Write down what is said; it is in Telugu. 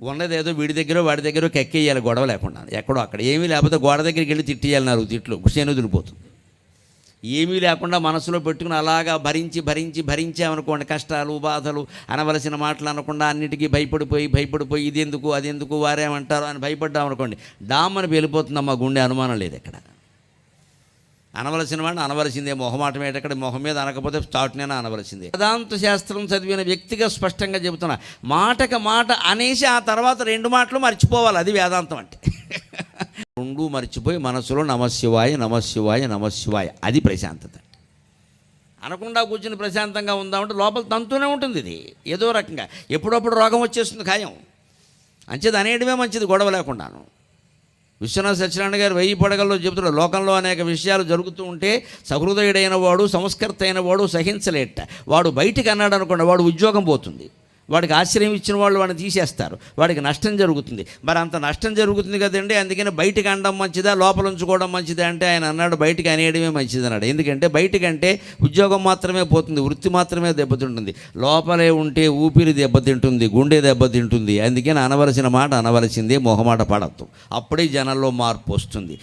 ఉన్నది ఏదో వీడి దగ్గర వాడి దగ్గర కెక్కేయాలి గొడవ లేకుండా. ఎక్కడో అక్కడ. ఏమీ లేకపోతే గోడ దగ్గరికి వెళ్ళి తిట్టేయాలి నాలుగు తిట్లు కుషేను వదిలిపోతుంది. ఏమీ లేకుండా మనసులో పెట్టుకుని అలాగా భరించి భరించి భరించామనుకోండి కష్టాలు బాధలు అనవలసిన మాటలు అనకుండా అన్నిటికీ భయపడిపోయి భయపడిపోయి ఇది ఎందుకు అది ఎందుకు వారేమంటారు అని భయపడ్డామనుకోండి డామ్ అని వెళ్ళిపోతుందమ్మా గుండె అనుమానం లేదు ఇక్కడ అనవలసిన వాడిని అనవలసిందే. మొహమాటం ఏటక్కడ మొహం మీద అనకపోతే స్టార్ట్నైనా అనవలసిందే. వేదాంత శాస్త్రం చదివిన వ్యక్తిగా స్పష్టంగా చెబుతున్నా మాటక మాట అనేసి ఆ తర్వాత రెండు మాటలు మర్చిపోవాలి. అది వేదాంతం అంటే. రెండు మర్చిపోయి మనసులో నమశివాయ నమశివాయ నమశివాయ అది ప్రశాంతత. అనకుండా కూర్చుని ప్రశాంతంగా ఉందామంటే లోపల తంతూనే ఉంటుంది ఇది. ఏదో రకంగా. ఎప్పుడప్పుడు రోగం వచ్చేస్తుంది ఖాయం. అంచేది అనేయడమే మంచిది గొడవ లేకుండాను. విశ్వనాథ సత్యనారాయణ గారు వెయ్యి పడగల్లో చెబుతున్న లోకంలో అనేక విషయాలు జరుగుతూ ఉంటే సహృదయుడైన వాడు సంస్కర్త అయిన వాడు సహించలేట. వాడు బయటికి అన్నాడు అనుకోండి వాడు ఉద్యోగం పోతుంది. వాడికి ఆశ్రయం ఇచ్చిన వాళ్ళు వాడిని తీసేస్తారు. వాడికి నష్టం జరుగుతుంది. మరి అంత నష్టం జరుగుతుంది కదండి అందుకని బయటికి అనడం మంచిదా లోపల ఉంచుకోవడం మంచిదా అంటే ఆయన అన్నాడు బయటికి అనేయడమే మంచిది అన్నాడు. ఎందుకంటే బయటికంటే ఉద్యోగం మాత్రమే పోతుంది వృత్తి మాత్రమే దెబ్బతింటుంది. లోపలే ఉంటే ఊపిరి దెబ్బతింటుంది గుండె దెబ్బతింటుంది. అందుకని అనవలసిన మాట అనవలసిందే మొహమాట పడద్దు. అప్పుడే జనాల్లో మార్పు వస్తుంది.